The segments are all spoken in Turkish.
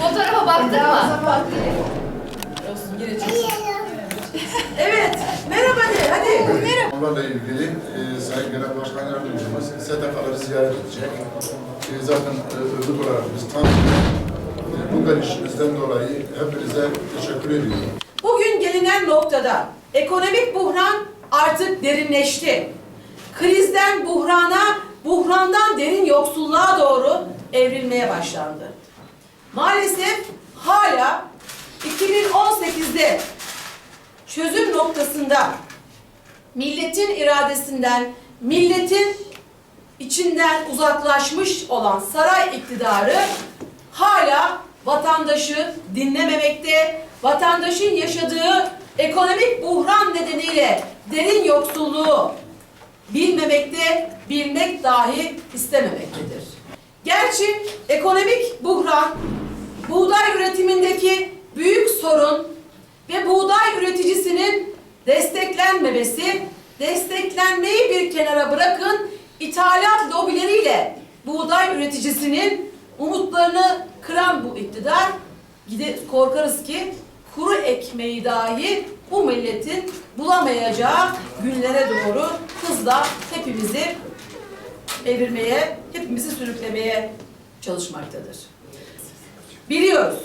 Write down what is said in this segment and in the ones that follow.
Fotoğrafa baktın mı? Olsun yine. Evet. Merhaba de hadi. Merhaba. Onlarla ilgili e, Sayın Genel Başkan Yardımcımız STK'ları ziyaret edecek. E, zaten e, örgüt olarak biz tanıdık. E, bu gelişimizden dolayı hepinize teşekkür ediyorum. Bugün gelinen noktada ekonomik buhran artık derinleşti. Krizden buhrana, buhrandan derin yoksulluğa doğru evrilmeye başlandı. Maalesef hala 2018'de çözüm noktasında milletin iradesinden, milletin içinden uzaklaşmış olan saray iktidarı hala vatandaşı dinlememekte, vatandaşın yaşadığı ekonomik buhran nedeniyle derin yoksulluğu bilmemekte, bilmek dahi istememektedir. Gerçi ekonomik buhran, buğday üretimindeki büyük sorun ve buğday üreticisinin desteklenmemesi, desteklenmeyi bir kenara bırakın, ithalat lobileriyle buğday üreticisinin umutlarını kıran bu iktidar, gide, korkarız ki kuru ekmeği dahi bu milletin bulamayacağı günlere doğru hızla hepimizi evirmeye, hepimizi sürüklemeye çalışmaktadır. Biliyoruz.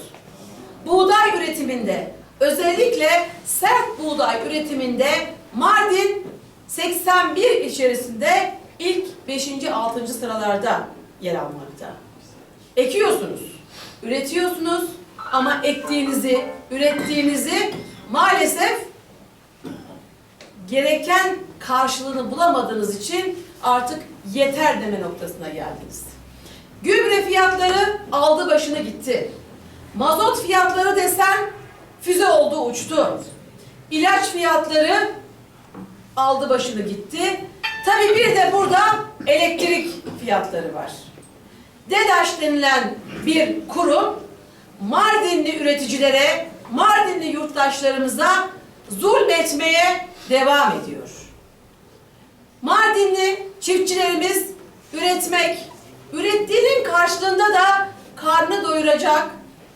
Buğday üretiminde özellikle sert buğday üretiminde Mardin 81 içerisinde ilk 5. 6. sıralarda yer almakta. Ekiyorsunuz, üretiyorsunuz ama ektiğinizi, ürettiğinizi maalesef gereken karşılığını bulamadığınız için artık yeter deme noktasına geldiniz. Gübre fiyatları aldı başını gitti. Mazot fiyatları desen füze oldu uçtu. İlaç fiyatları aldı başını gitti. Tabii bir de burada elektrik fiyatları var. DEDAŞ denilen bir kurum Mardinli üreticilere, Mardinli yurttaşlarımıza zulmetmeye devam ediyor. Mardinli çiftçilerimiz üretmek, ürettiğinin karşılığında da karnı doyuracak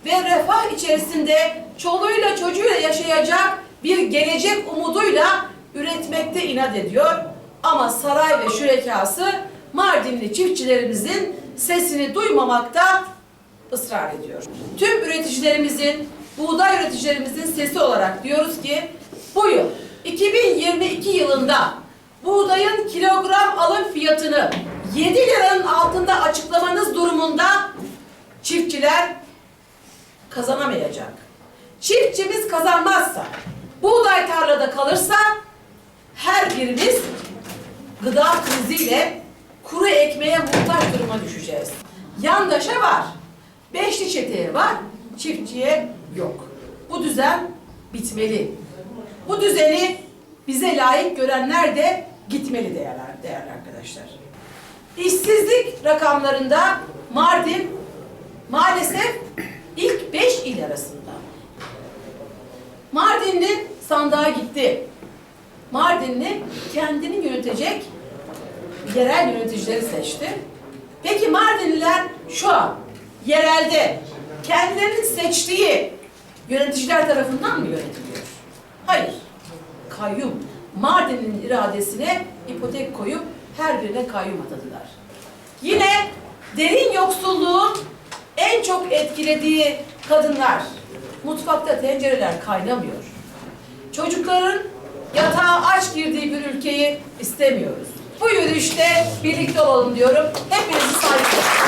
ve refah içerisinde çoluğuyla çocuğuyla yaşayacak bir gelecek umuduyla üretmekte inat ediyor. Ama saray ve şürekası Mardinli çiftçilerimizin sesini duymamakta ısrar ediyor. Tüm üreticilerimizin, buğday üreticilerimizin sesi olarak diyoruz ki bu yıl 2022 yılında buğdayın kilogram alım fiyatını 7 liranın altında açıklamanız durumunda çiftçiler kazanamayacak. Çiftçimiz kazanmazsa, buğday tarlada kalırsa her birimiz gıda kriziyle kuru ekmeğe muhtaç duruma düşeceğiz. Yandaşa var, beşli çeteye var, çiftçiye yok. Bu düzen bitmeli. Bu düzeni bize layık görenler de gitmeli değerli, değerli arkadaşlar. İşsizlik rakamlarında Mardin maalesef ilk beş il arasında. Mardinli sandığa gitti. Mardinli kendini yönetecek yerel yöneticileri seçti. Peki Mardinliler şu an yerelde kendilerinin seçtiği yöneticiler tarafından mı yönetiliyor? Hayır. Kayyum. Mardin'in iradesine ipotek koyup her birine kayyum atadılar. Yine derin yoksulluğun en çok etkilediği kadınlar. Mutfakta tencereler kaynamıyor. Çocukların yatağa aç girdiği bir ülkeyi istemiyoruz. Bu yürüyüşte birlikte olalım diyorum. Hepinizi saygıyla